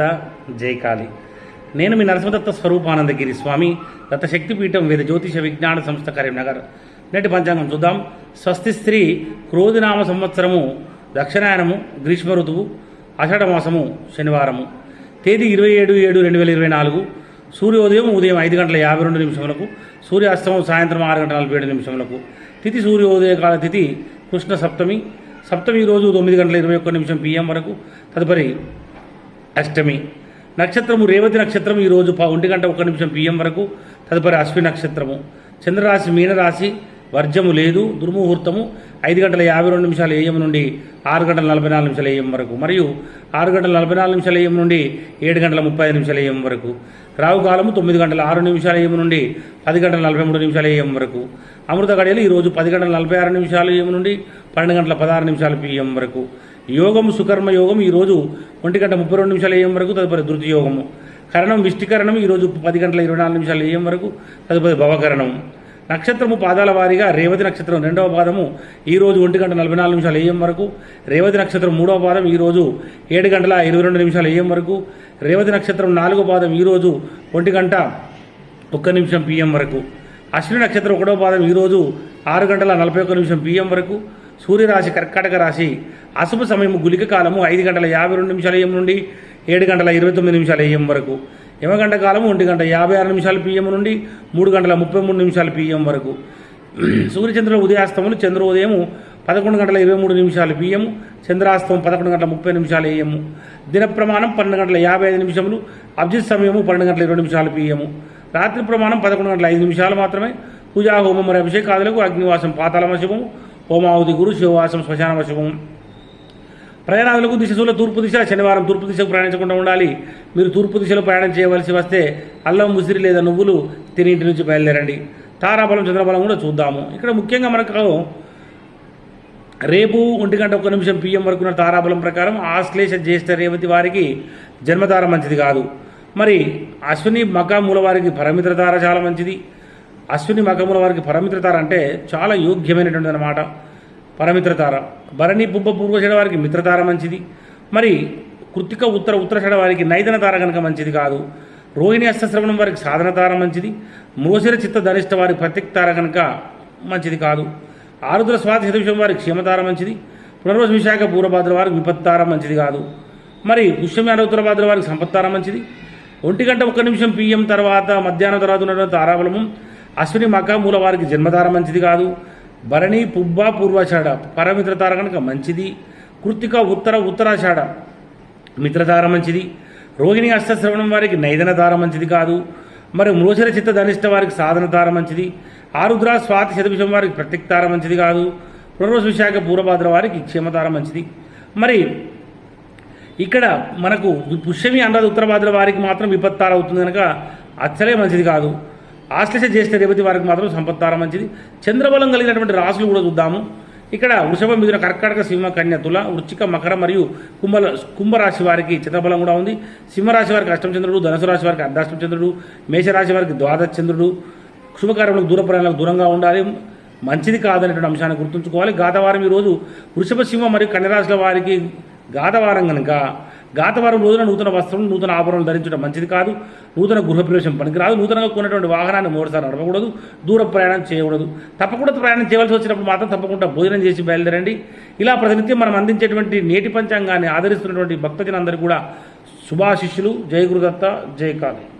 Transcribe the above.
దత్త జయకాళి. నేను మీ నరసింహదత్త స్వరూపానందగిరి స్వామి. దత్తశక్తిపీఠం వేద జ్యోతిష విజ్ఞాన సంస్థ కరీంనగర్ నేటి పంచాంగం చూద్దాం. స్వస్తి స్త్రీ క్రోధినామ సంవత్సరము దక్షిణాయనము గ్రీష్మ ఋతువు ఆషాఢమాసము శనివారము. తేదీ ఇరవై ఏడు ఏడు రెండు వేల ఇరవై నాలుగు. సూర్యోదయం ఉదయం ఐదు గంటల యాభై రెండు నిమిషములకు సూర్యాస్తమం సాయంత్రం ఆరు గంటల నలభై ఏడు నిమిషములకు. తిథి సూర్యోదయ కాల తిథి కృష్ణ సప్తమి. సప్తమి రోజు తొమ్మిది గంటల ఇరవై ఒక్క నిమిషం పిఎం వరకు. తదుపరి అష్టమి. నక్షత్రము రేవతి నక్షత్రం ఈరోజు ఒంటి గంట ఒక్క నిమిషం పిఎం వరకు. తదుపరి అశ్వి నక్షత్రము. చంద్రరాశి మీనరాశి వర్జము లేదు. దుర్ముహూర్తము ఐదు గంటల యాభై రెండు నిమిషాల ఏఎం నుండి ఆరు గంటల నలభై నాలుగు నిమిషాల ఏఎం వరకు. మరియు ఆరు గంటల నలభై నాలుగు నిమిషాల ఏఎం నుండి ఏడు గంటల ముప్పై ఐదు నిమిషాల ఏఎం వరకు. రావు కాలము తొమ్మిది గంటల ఆరు నిమిషాల ఏఎం నుండి పది గంటల నలభై మూడు నిమిషాల ఏఎం వరకు. అమృత గడియలు ఈరోజు పది గంటల నలభై ఆరు నిమిషాలు ఏఎం నుండి పన్నెండు గంటల పదహారు నిమిషాల పిఎం వరకు. యోగం సుకర్మ యోగం ఈరోజు ఒంటి గంట ముప్పై రెండు నిమిషాలు ఏం వరకు తదుపరి ధృతి యోగము. కరణం విష్టికరణం ఈరోజు పది గంటల ఇరవై నాలుగు నిమిషాలు ఏం వరకు తదుపరి భవకరణం. నక్షత్రము పాదాల వారీగా రేవతి నక్షత్రం రెండవ పాదము ఈరోజు ఒంటి గంట నలభై నాలుగు నిమిషాలు ఏఎం వరకు రేవతి నక్షత్రం మూడవ పాదం ఈరోజు ఏడు గంటల ఇరవై రెండు నిమిషాలు ఏఎం వరకు రేవతి నక్షత్రం నాలుగో పాదం ఈరోజు ఒంటి గంట ఒక్క నిమిషం పిఎం వరకు. అశ్విని నక్షత్రం ఒకటో పాదం ఈరోజు ఆరు గంటల నలభై ఒక్క నిమిషం పిఎం వరకు సూర్యరాశి కర్కాటక రాశి అశుభ సమయము గులిక కాలము ఐదు గంటల యాభై రెండు నిమిషాల ఏం నుండి ఏడు గంటల ఇరవై తొమ్మిది నిమిషాల ఏం వరకు. యమగంట కాలము ఒంటి గంట యాభై ఆరు నిమిషాల పిఎం నుండి మూడు గంటల ముప్పై మూడు నిమిషాల పిఎం వరకు. సూర్యచంద్రుల ఉదయాస్తములు చంద్రోదయము పదకొండు గంటల ఇరవై మూడు నిమిషాలు పిఎం చంద్రాస్తమం పదకొండు గంటల ముప్పై నిమిషాలు ఏఎం. దిన ప్రమాణం పన్నెండు గంటల యాభై ఐదు నిమిషములు అబ్జిత్ సమయము పన్నెండు గంటల ఇరవై నిమిషాలు పిఎము రాత్రి ప్రమాణం పదకొండు గంటల ఐదు నిమిషాలు మాత్రమే. పూజా హోమం మరియు అభిషేకాదులకు అగ్నివాసం పాతాళమశము హోమావతి గురు శివవాసం శ్మశానవశము ప్రయాణాలకు దిశలో తూర్పు దిశ శనివారం తూర్పు దిశకు ప్రయాణించకుండా ఉండాలి. మీరు తూర్పు దిశలో ప్రయాణం చేయవలసి వస్తే అల్లం ముసిరి లేదా నువ్వులు తినింటి నుంచి బయలుదేరండి. తారాబలం చంద్రబలం కూడా చూద్దాము. ఇక్కడ ముఖ్యంగా మనకు రేపు ఒంటి గంట ఒక్క నిమిషం పిఎం వరకు ఉన్న తారాబలం ప్రకారం ఆశ్లేష జ్యేష్ఠ రేవతి వారికి జన్మతార మంచిది కాదు. మరి అశ్విని మక మూల వారికి పరమిత్ర తార చాలా మంచిది. అశ్విని మకముల వారికి పరమిత్ర తార అంటే చాలా యోగ్యమైనటువంటి అనమాట పరమిత్రతార భరణి పుబ్బ పూర్వషడ వారికి మిత్రతార మంచిది. మరి కృతిక ఉత్తర ఉత్తరషడ వారికి నైదన తార కనుక మంచిది కాదు. రోహిణి అష్టశ్రవణం వారికి సాధన తార మంచిది. మోసిర చిత్త ధనిష్ట వారికి ప్రత్యక్ తార కనుక మంచిది కాదు. ఆరుద్ర స్వాతి శతవిషం వారికి క్షేమతార మంచిది. పునర్వసు విశాఖ పూర్వభాద్ర వారికి విపత్తార మంచిది కాదు. మరి పుష్యమి అనుత్తర భాద్ర వారికి సంపత్తార మంచిది. ఒంటి గంట ఒక్క నిమిషం పిఎం తర్వాత మధ్యాహ్నం తర్వాత ఉన్నటువంటి తారాబలము. అశ్విని మక మూల వారికి జన్మధార మంచిది కాదు. భరణి పుబ్బ పూర్వాషాఢ పరమిత్రతార కనుక మంచిది. కృత్తిక ఉత్తర ఉత్తరాషాఢ మిత్రధార మంచిది. రోహిణి అష్టశ్రవణం వారికి నైదన తార మంచిది కాదు. మరి మృషర చిత్త ధనిష్ట వారికి సాధన తార మంచిది. ఆరుద్ర స్వాతి శతభిషం వారికి ప్రత్యక్తార మంచిది కాదు. పునర్వశ విశాఖ పూర్వభాద్ర వారికి క్షేమతార మంచిది. మరి ఇక్కడ మనకు పుష్యమి అన్నది ఉత్తరభాద్ర వారికి మాత్రం విపత్తార అవుతుంది కనుక అచ్చలే మంచిది కాదు. ఆశ్లేష చేసిన రేవతి వారికి మాత్రం సంపత్తార మంచిది. చంద్రబలం కలిగినటువంటి రాసులు కూడా చూద్దాము. ఇక్కడ వృషభ మిథున కర్కాటక సింహ కన్య తుల వృచ్చిక మకర మరియు కుంభ కుంభరాశి వారికి చంద్రబలం కూడా ఉంది. సింహరాశి వారికి అష్టమచంద్రుడు ధనుసు రాశి వారికి అర్ధాష్టమచంద్రుడు మేషరాశి వారికి ద్వాదశ చంద్రుడు. శుభకార్యములకు దూర ప్రయాణాలకు దూరంగా ఉండాలి. మంచిది కాదనేటువంటి అంశాన్ని గుర్తుంచుకోవాలి. గాతవారం ఈరోజు వృషభ సింహ మరియు కన్యరాశుల వారికి గాతవారం కనుక గాతవారం రోజున నూతన వస్త్రం నూతన ఆభరణలు ధరించడం మంచిది కాదు. నూతన గృహప్రవేశం పనికిరాదు. నూతనంగా కొన్నటువంటి వాహనాన్ని మూడుసార్లు నడపకూడదు. దూర ప్రయాణం చేయకూడదు. తప్పకుండా ప్రయాణం చేయవలసి వచ్చినప్పుడు మాత్రం తప్పకుండా భోజనం చేసి బయలుదేరండి. ఇలా ప్రతినిత్యం మనం అందించేటువంటి నేటి పంచాంగాన్ని ఆదరిస్తున్నటువంటి భక్తజనందరూ కూడా శుభాశిష్యులు. జయ గురుదత్త జయ కాళీ.